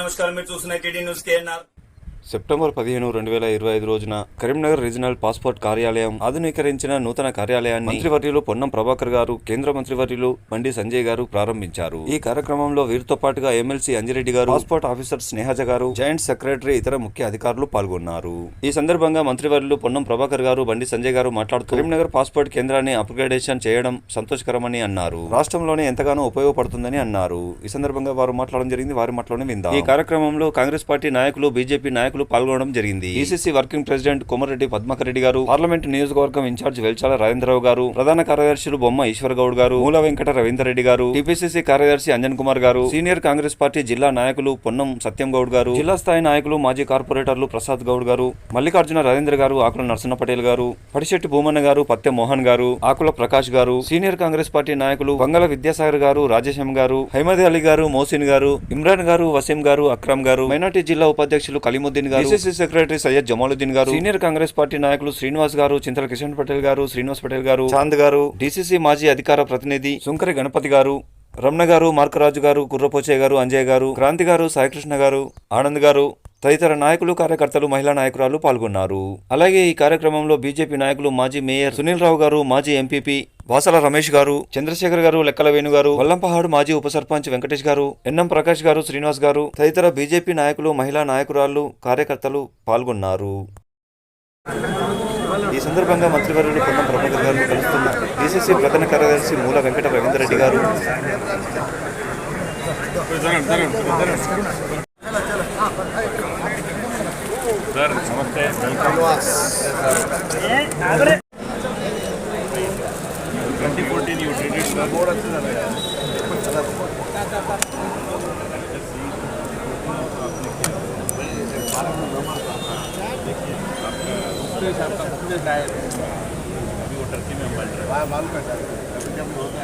నమస్కారం. మీరు చూస్తున్న టీడీ న్యూస్ కేఎన్ఆర్. సెప్టెంబర్ పదిహేను రెండు వేల ఇరవై ఐదు రోజున కరీంనగర్ రీజనల్ పాస్పోర్ట్ కార్యాలయం ఆధునీకరించిన నూతన కార్యాలయాన్ని మంత్రివర్యులు పొన్నం ప్రభాకర్ గారు కేంద్ర మంత్రివర్యులు బండి సంజయ్ గారు ప్రారంభించారు. ఈ కార్యక్రమంలో వీరితో పాటుగా ఎమ్మెల్సీ అంజిరెడ్డి గారు పాస్పోర్ట్ ఆఫీసర్ స్నేహజ గారు జాయింట్ సెక్రటరీ ఇతర ముఖ్య అధికారులు పాల్గొన్నారు. ఈ సందర్భంగా మంత్రివర్యులు పొన్నం ప్రభాకర్ గారు బండి సంజయ్ గారు మాట్లాడుతూ కరీంనగర్ పాస్పోర్ట్ కేంద్రాన్ని అప్గ్రేడేషన్ చేయడం సంతోషకరమని అన్నారు. రాష్ట్రంలోనే ఎంతగానో ఉపయోగపడుతుందని అన్నారు. ఈ సందర్భంగా వారు మాట్లాడడం జరిగింది వారి మాటలోనే విందాం. ఈ కార్యక్రమంలో కాంగ్రెస్ పార్టీ నాయకులు బీజేపీ నాయకులు పాల్గొనడం జరిగింది. ECC working president Komareddy Padmakar Reddy గారు పార్లమెంట్ నియోజకవర్గం ఇన్ఛార్జ్ వెల్చాల రాజేంద్రరావు గారు ప్రధాన కార్యదర్శులు బొమ్మ ఈశ్వర్ గౌడ్ గారు మూల వెంకట రవీందర్ రెడ్డి గారు టీపీసీసీ కార్యదర్శి అంజన్ కుమార్ గారు సీనియర్ కాంగ్రెస్ పార్టీ జిల్లా నాయకులు పొన్నం సత్యం గౌడ్ గారు జిల్లా స్థాయి నాయకులు మాజీ కార్పొరేటర్లు ప్రసాద్ గౌడ్ గారు మల్లికార్జున రాజేంద్ర గారు ఆకుల నరసింహ పటేల్ గారు పడిశెట్టి భూమన్న గారు పత్తె మోహన్ గారు ఆకుల ప్రకాష్ గారు సీనియర్ కాంగ్రెస్ పార్టీ నాయకులు వంగల విద్యాసాగర్ గారు రాజేశం గారు హైమద్ అలీ గారు మోసిన్ గారు ఇమ్రాన్ గారు వసీం గారు అక్రమ్ గారు మైనార్టీ జిల్లా ఉపాధ్యక్షులు కలిముద్దీన్ గారు పిసిసి సెక్రటరీ సయ్యద్ జమాలుద్దీన్ గారు సీనియర్ కాంగ్రెస్ పార్టీ నాయకులు శ్రీనివాస్ గారు చింతల కిషన్ పటేల్ గారు శ్రీనివాస్ పటేల్ గారు చాంద్ గారు డిసిసి మాజీ అధికార ప్రతినిధి సుంకరి గణపతి గారు రమణ గారు మార్కరాజు గారు కుర్రపోచయ్య గారు అంజయ్ గారు క్రాంతి గారు సాయికృష్ణ గారు ఆనంద్ గారు తదితర నాయకులు కార్యకర్తలు మహిళా నాయకురాలు పాల్గొన్నారు. అలాగే ఈ కార్యక్రమంలో బీజేపీ నాయకులు మాజీ మేయర్ సునీల్ రావు గారు మాజీ ఎంపీపీ వాసల రమేష్ గారు చంద్రశేఖర్ గారు లెక్కల వేణు గారు వల్లంపహాడు మాజీ ఉప సర్పంచ్ వెంకటేష్ గారు ఎన్ఎం ప్రకాష్ గారు శ్రీనివాస్ గారు తదితర బీజేపీ నాయకులు మహిళా నాయకురాలు కార్యకర్తలు పాల్గొన్నారు. ఈ సందర్భంగా మంత్రివర్యుడు పొన్నం ప్రభాకర్ గారిని కలుస్తున్న డీసీసీ ప్రధాన కార్యదర్శి మూల వెంకట एक्सपीरियंस आपका अभी वो टर्की में रहा है। होता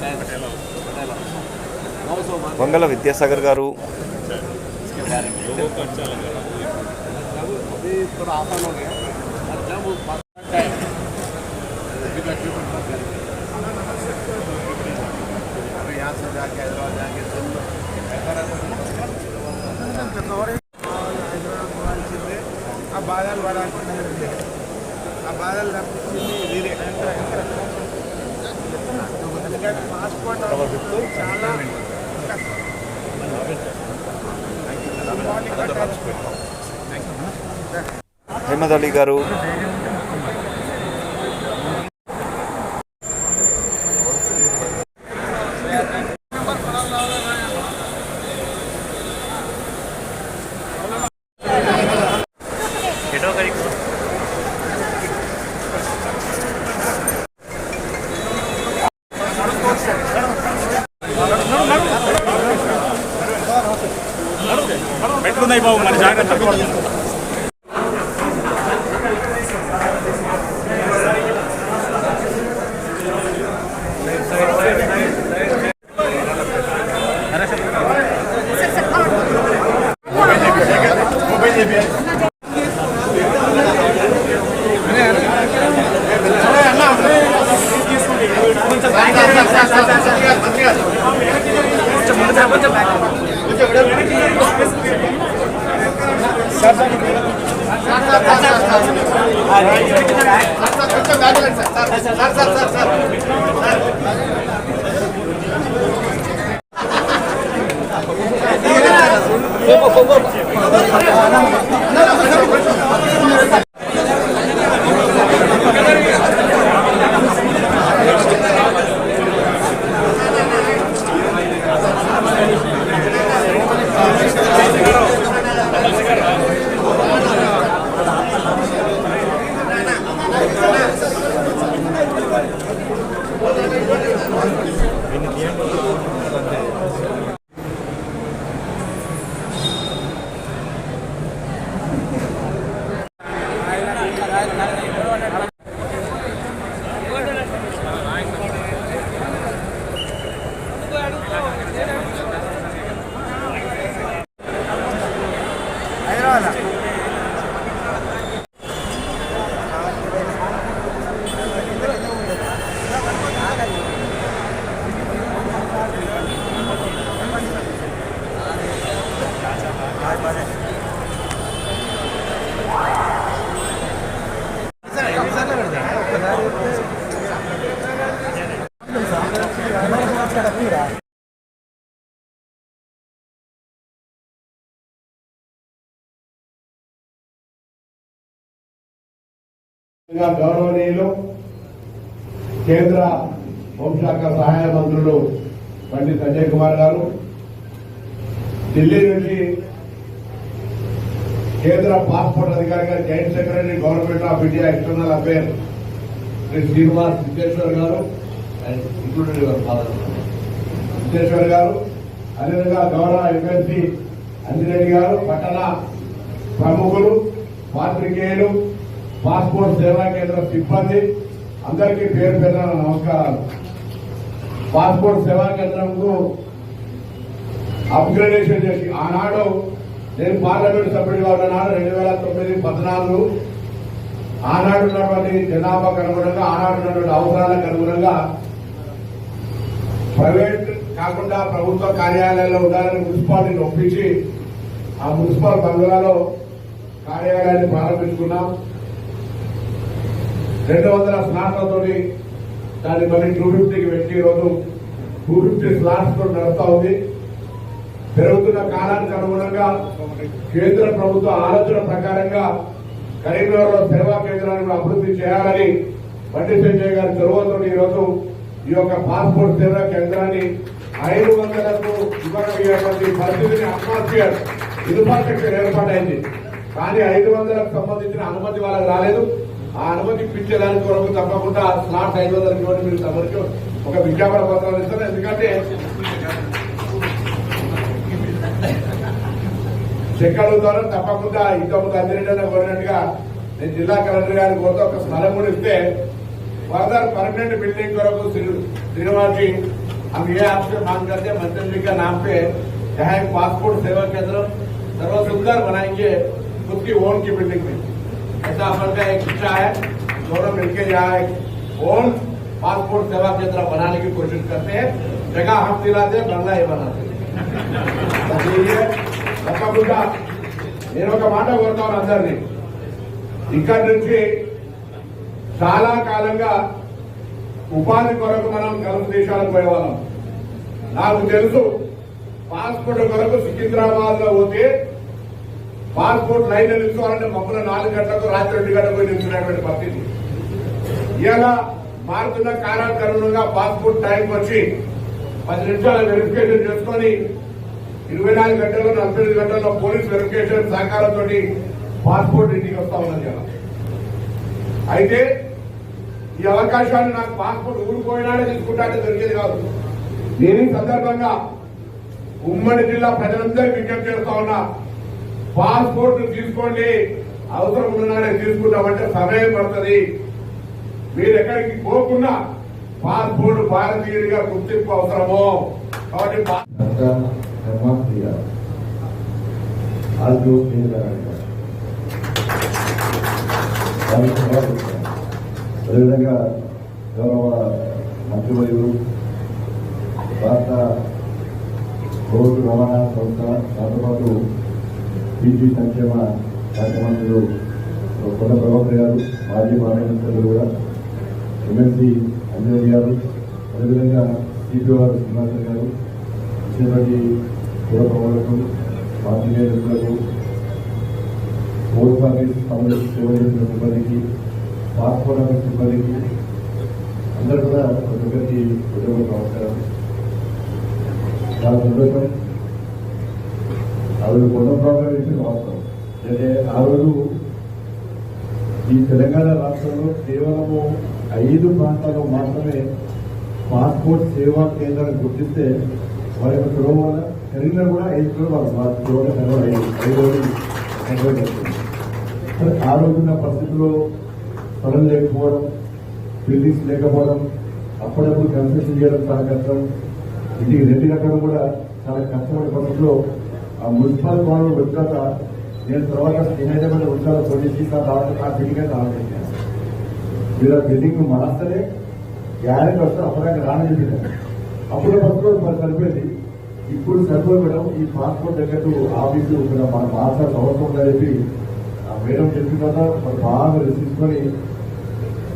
है। अच्छा। अच्छा। मंगल विद्यासागर गार। अच्छा। अभी थोड़ा आसान हो गया గారు ఆ బాధలు పడాల్సింది ఆ బాధలు తప్పించింది వీరే ఎందుకంటే పాస్పోర్ట్ చాలా హేమద్ అలీ గారు Thanks. الخوف. Sala. గౌరవనీయులు కేంద్ర హోంశాఖ సహాయ మంత్రులు పండిత్ సంజయ్ కుమార్ గారు ఢిల్లీ నుంచి కేంద్ర పాస్పోర్ట్ అధికారిగా joint secretary government of India external affair Shri Srinivas Siddheshwar గారు అండ్ సిద్ధేశ్వర్ గారు అదేవిధంగా గౌరవ ఎమ్మెల్సీ అంజిరెడ్డి గారు పట్టణ ప్రముఖులు పాత్రికేయులు పాస్పోర్ట్ సేవా కేంద్ర సిబ్బంది అందరికీ పేరు పేరున నమస్కారాలు. పాస్పోర్ట్ సేవా కేంద్రంకు అప్గ్రేడేషన్ చేసి ఆనాడు నేను పార్లమెంట్ సభ్యుడిగా ఉన్ననాడు రెండు వేల తొమ్మిది పద్నాలుగు. ఆనాడు ఉన్నటువంటి జనాభాకు అనుగుణంగా ఆనాడు ఉన్నటువంటి అవసరాలకు అనుగుణంగా ప్రైవేట్ కాకుండా ప్రభుత్వ కార్యాలయాల్లో ఉండాలని మున్సిపాలిటీని ఒప్పించి ఆ మున్సిపల్ బంగ్లాలో కార్యాలయాన్ని ప్రారంభించుకున్నాం. రెండు వందల స్లాట్లతో దాన్ని మళ్ళీ టూ ఫిఫ్టీకి పెట్టి ఈరోజు టూ ఫిఫ్టీ స్లాట్స్తో నడుస్తా ఉంది. పెరుగుతున్న కాలానికి అనుగుణంగా కేంద్ర ప్రభుత్వ ఆలోచన ప్రకారంగా కరీంనగర్లో సేవా కేంద్రాన్ని అభివృద్ధి చేయాలని బండి సంజయ్ గారి చొరవతో ఈరోజు ఈ యొక్క పాస్పోర్ట్ సేవా కేంద్రాన్ని ఐదు వందలకు ఇవ్వగలిగేటువంటి పరిస్థితిని అట్మాస్ఫియర్ ఇన్ఫ్రాస్ట్రక్చర్ ఏర్పాటైంది. కానీ ఐదు వందలకు సంబంధించిన అనుమతి వాళ్ళకి రాలేదు. ఆ అనుమతి ఇప్పించేదానికి కొరకు తప్పకుండా స్లాట్ ఐదు వందలకి ఇవ్వండి మీరు తమరికి ఒక విజ్ఞాపన పత్రాలు ఇస్తారు ఎందుకంటే చెక్కల ద్వారా తప్పకుండా ఇంతకుముందు అందిరెడ్డి కోరినట్టుగా నేను జిల్లా కలెక్టర్ గారికి కోరితే ఒక స్థలం కూడా ఇస్తే ఫర్దర్ परमानेंट बिल्डिंग करो तो श्रीनिवास जी हम ये आपसे मांग करते हैं मंत्री जी का नाम पे यहाँ एक पासपोर्ट सेवा केंद्र सर्व सुंदर बनाएंगे खुद की ओन की बिल्डिंग में ऐसा अपन का एक इच्छा है दोनों मिलकर यहाँ एक ओन पासपोर्ट सेवा केंद्र बनाने की कोशिश करते हैं जगह हम दिलाते हैं बंगला ये बनाते हैं इसलिए తప్పకుండా నేను ఒక మాట కోరుతాను అందరినీ ఇక్కడి నుంచి చాలా కాలంగా ఉపాధి కొరకు మనం గల్ఫ్ దేశాలకు పోయేవాళ్ళం నాకు తెలుసు పాస్పోర్ట్ కొరకు సికింద్రాబాద్ లో పోతే పాస్పోర్ట్ లైన్ నిలుచుకోవాలంటే మమ్మల్ని నాలుగు గంటలకు రాత్రి రెండు గంటలకు పోయి నిల్చున్నటువంటి పరిస్థితి. ఇలా మారుతున్న కాలానికి పాస్పోర్ట్ టైంకి వచ్చి పది నిమిషాలు వెరిఫికేషన్ చేసుకొని ఇరవై నాలుగు గంటల్లో నలభై ఐదు గంటల్లో పోలీస్ వెరిఫికేషన్ సహకారంతో పాస్పోర్ట్ ఇంటికి వస్తా ఉన్నది కదా అయితే ఈ అవకాశాన్ని నాకు పాస్పోర్ట్ ఊరిపోయినాడే తీసుకుంటానే దొరికేది కాదు. నేను ఈ సందర్భంగా ఉమ్మడి జిల్లా ప్రజలందరికీ విజ్ఞప్తి చేస్తా ఉన్నా. పాస్పోర్ట్ తీసుకోండి. అవసరం ఉన్ననాడే తీసుకుంటామంటే సమయం పడుతుంది. మీరు ఎక్కడికి పోకుండా పాస్పోర్ట్ భారతీయుడిగా గుర్తింపు అవసరము. కాబట్టి అదేవిధంగా గౌరవ మంత్రివర్యులు భారత రోడ్డు రవాణా సంస్థ దాంతోపాటు బీసీ సంక్షేమ శాఖ మంత్రులు కొండ ప్రభాకర్ గారు మాజీ పార్లమెంట్ కూడా ఎమ్మెల్సీ అంజనీ గారు అదేవిధంగా సిపిఓ గారు శ్రీనివాసన్ గారు ఇచ్చినటువంటి పురప్రములకు పార్టీలకు పోస్ట్ ఆఫీస్ సంబంధించి సేవ చేసిన సిబ్బందికి పాస్పోర్ట్ ఆఫీస్ సిబ్బందికి అందరూ కూడా ప్రతి ఒక్కరికి ఉద్యోగ నమస్కారం. చాలా సంతోషం ఆవిడ రోజు కొండ ప్రాబ్లం చేసి వాస్తవం అంటే ఆ రోజు ఈ తెలంగాణ రాష్ట్రంలో కేవలము ఐదు ప్రాంతాల్లో మాత్రమే పాస్పోర్ట్ సేవా కేంద్రాన్ని గుర్తిస్తే వారి యొక్క చొరవ వల్ల కరీంనగర్ కూడా ఐదు చొరవ వాళ్ళ వారి చొరవ ఐదు రోజులు కన్వర్ట్ అవుతుంది. ఆ రోజున్న పరిస్థితుల్లో స్థలం లేకపోవడం బిల్డింగ్స్ లేకపోవడం అప్పుడప్పుడు కన్స్ట్రక్షన్ చేయడం చాలా కష్టం. ఇంటికి రెండు కట్టడం కూడా చాలా కష్టమైన పరిస్థితుల్లో ఆ మున్సిపల్ భవనం వచ్చాక నేను తర్వాత హైదరాబాద్ వచ్చాక పోలీసు ఆ బిల్డింగ్ అయితే ఆలోచించాను మీరు ఆ బిల్డింగ్ మాస్తేనే గ్యారెంటీ వస్తే అప్పటిదాకా రాని చెప్పింది అప్పుడే ఫస్ట్ మరి సరిపోయింది. ఇప్పుడు సరిపోయి ఈ పాస్పోర్ట్ దగ్గర ఆఫీసు ఇక్కడ మన మార్చాల్సిన అవసరం ఉందని చెప్పి ఆ మేడం చెప్పిన తర్వాత మరి బాగా తీసుకొని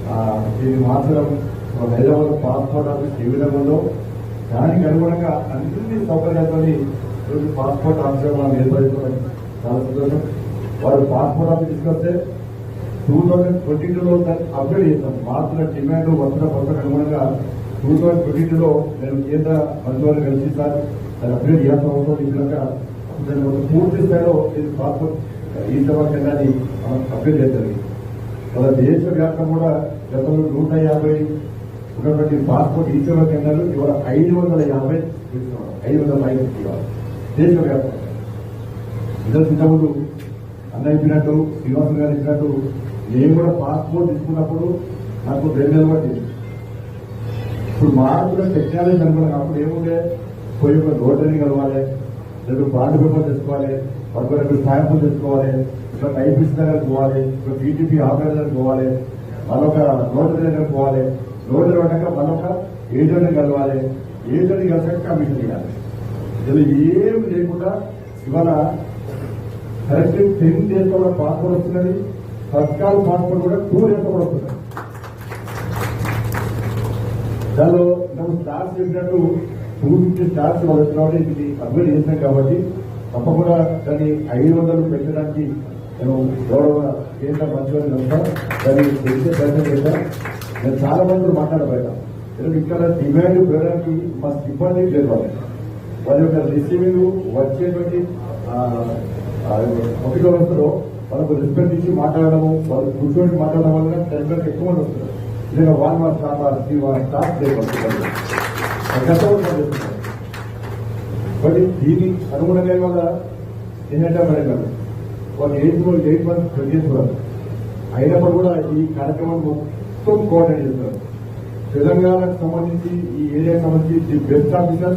ఆ, దీన్ని మార్చడం హైదరాబాద్ పాస్పోర్ట్ ఆఫీస్ ఏ విధంగా ఉందో దానికి అనుగుణంగా అన్ని సౌకర్యాలని ఈరోజు పాస్పోర్ట్ ఆఫీసర్ మనం ఏర్పడుతున్నాం చాలా సంతోషం. వారు పాస్పోర్ట్ ఆఫీస్ తీసుకొస్తే టూ థౌజండ్ ట్వంటీ టూలో దాన్ని అప్గ్రేడ్ చేస్తాం మారుతున్న డిమాండ్ వస్తున్న కొత్తకు అనుగుణంగా టూ థౌజండ్ ట్వంటీ టూలో నేను కేంద్ర మంత్రివారిని కలిసి సార్ అది అప్గ్రేడ్ చేయాల్సిన అవసరం ఇచ్చినాక నేను ఒక పూర్తి స్థాయిలో ఇది పాస్పోర్ట్ ఈ సభ కేంద్రాన్ని అప్గ్రేడ్ చేయాలి మన దేశవ్యాప్తంగా కూడా గతంలో నూట యాభై ఉన్నటువంటి పాస్పోర్ట్ ఈ సేవా కేంద్రాలు ఇవాళ ఐదు వందల యాభై ఐదు వందల ఐదు ఇవాళ దేశవ్యాప్తంగా ఇద్దరు ఇంతకుముందు అన్న ఇచ్చినట్టు శ్రీనివాసు గారు ఇచ్చినట్టు నేను కూడా పాస్పోర్ట్ తీసుకున్నప్పుడు నాకు రెండు నెలలు పట్టింది ఇప్పుడు మారుతున్న టెక్నాలజీ అనుకున్నాం అప్పుడు ఏముండే? పోయి ఒక రోటరీ కలవాలి రెండు బాండ్ పేపర్ తెచ్చుకోవాలి ఒక రెండు స్టాంపులు తెచ్చుకోవాలి ఇట్లా టైపిస్ట్ దగ్గర పోవాలి ఒక టీటీపీ ఆఫీసర్ దగ్గర పోవాలి మరొక రోటరీ దగ్గర పోవాలి. రోటరీ పడ్డాక మరొక ఏజెంట్ కలవాలి. ఏజెంట్ కలిసాక కమిషన్ చేయాలి. ఇలా ఏం లేకుండా ఇవాళ కరెక్ట్ టెన్ డేస్ కూడా పాస్పోర్ట్ వస్తున్నది తత్కాల పాస్పోర్ట్ కూడా టూ డేస్ కూడా వస్తున్నది. దానిలో మనం స్టార్స్ చెప్పినట్టు టూ ఫిఫ్టీ స్టార్స్ కాబట్టి ఇది సబ్మిట్ చేసినాం కాబట్టి తప్పకుండా దాన్ని ఐదు వందలు పెంచడానికి నేను గౌరవ కేంద్ర మంత్రి కనుక దాన్ని పెంచే ప్రయత్నం చేశాం నేను చాలా మంది మాట్లాడబోయాను ఇక్కడ డిమాండ్ పెరగడానికి మా సిబ్బంది లేదు వారి యొక్క రిసీవింగ్ వచ్చేటువంటి పబ్లిక్ వ్యవస్థలో వాళ్ళకు రెస్పెక్ట్ ఇచ్చి మాట్లాడడము వాళ్ళు కూర్చొని మాట్లాడడం వల్ల టెన్షన్ ఎక్కువ మంది వస్తారు. లేదా వాళ్ళ మా స్టాఫ్ వన్ స్టాఫ్ చేయబడుతుంది బట్ దీని అనుగుణంగా వల్ల ఏంటంటే మరి వాళ్ళు ఎయిట్ ఎయిట్ మంత్స్ పనిచేస్తున్నారు అయినప్పుడు కూడా ఈ కార్యక్రమం మొత్తం కోఆర్డినేట్ చేస్తున్నారు తెలంగాణకు సంబంధించి ఈ ఏరియాకి సంబంధించి ది బెస్ట్ ఆఫీసర్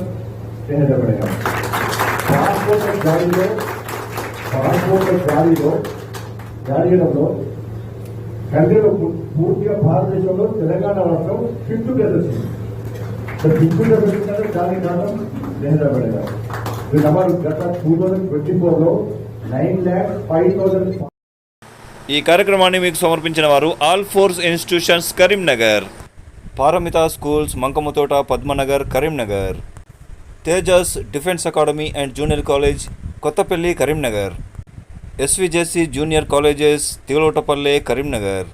ఏంటంటే పాస్పోర్ట్ జారీలో పాస్పోర్ట్ జారీలో జారీలో కంట్రీలో పూర్తిగా భారతదేశంలో తెలంగాణ రాష్ట్రం ఫిఫ్త్ ప్లేస్ వచ్చింది ఫిఫ్త్ ప్లేస్ వచ్చిందంటే దానికి కారణం నెహ్రూ గారు వీళ్ళ గత టూ థౌజండ్ ట్వంటీ ఫోర్లో నైన్ ల్యాక్ ఫైవ్ థౌసండ్ ఈ కార్యక్రమాన్ని మీకు సమర్పించిన వారు Alphores institutions Karimnagar Paramita schools Mankammathota Padmanagar Karimnagar Tejas defence academy and junior college Kothapalli Karimnagar SVJC junior colleges Tilotapalle Karimnagar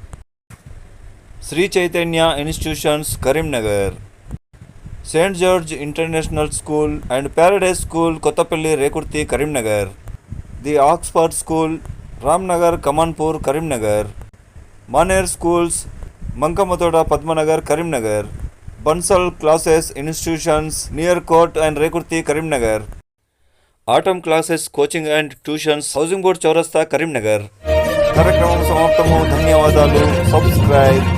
Sri Chaitanya institutions Karimnagar saint George international school and paradise school Kothapalli Rekurthi Karimnagar the Oxford school Ramnagar Kamanpur Karimnagar Maner schools Mankammathota Padmanagar Karimnagar Bansal classes institutions near court and Rekurthi Karimnagar. Atom classes coaching and tuitions housing board చౌరస్తా కరీంనగర్. కార్యక్రమం సమాప్తము. ధన్యవాదాలు. Subscribe.